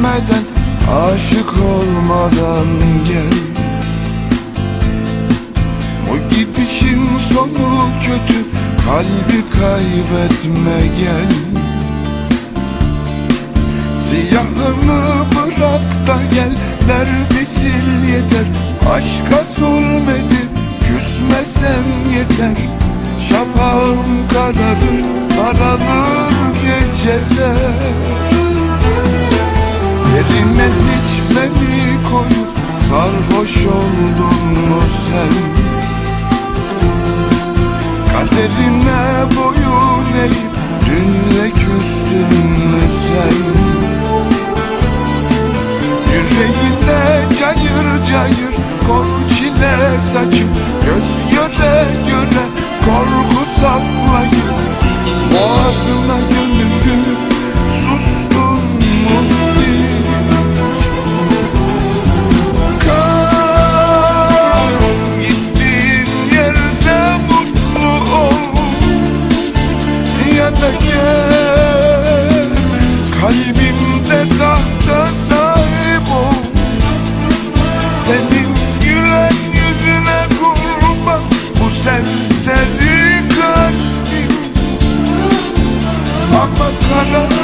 yenilmeden Aşık olmadan gel. O gidişin sonu kötü Kalbi kaybetme gel. Siyahını bırak da gel Derdi sil yeter? Aşka zulmedip Küsmesen yeter. Şafağım kararır Kararır geceler Yerine hiç beni koyup Sarhoş oldun mu sen? Kaderine boyun eğip Dünle küstün mü sen? Yüreğine cayır cayır Kor çile saçıp Göz göre göre Korku saklayıp Boğazına cuando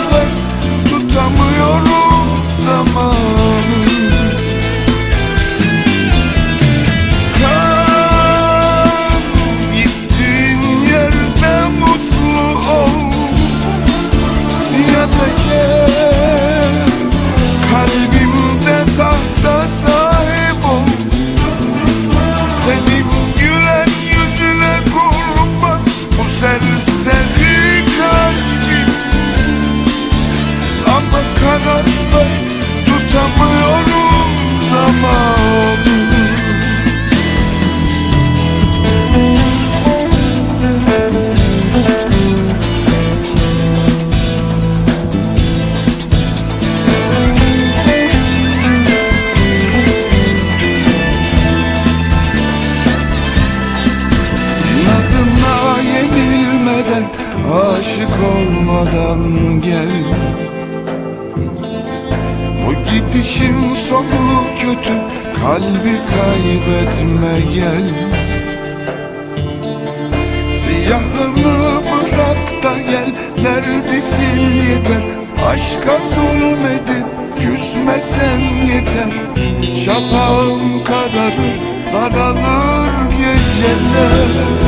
yenilmeden Aşık olmadan gel. Bu gidişin sonu kötü Kalbi kaybetme gel. Siyahını bırak da gel Derdi sil yeter? Aşka zulmedip Küsmesen yeter. Şafağım kararır Kararır geceler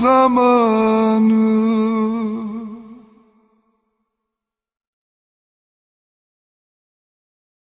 zaman.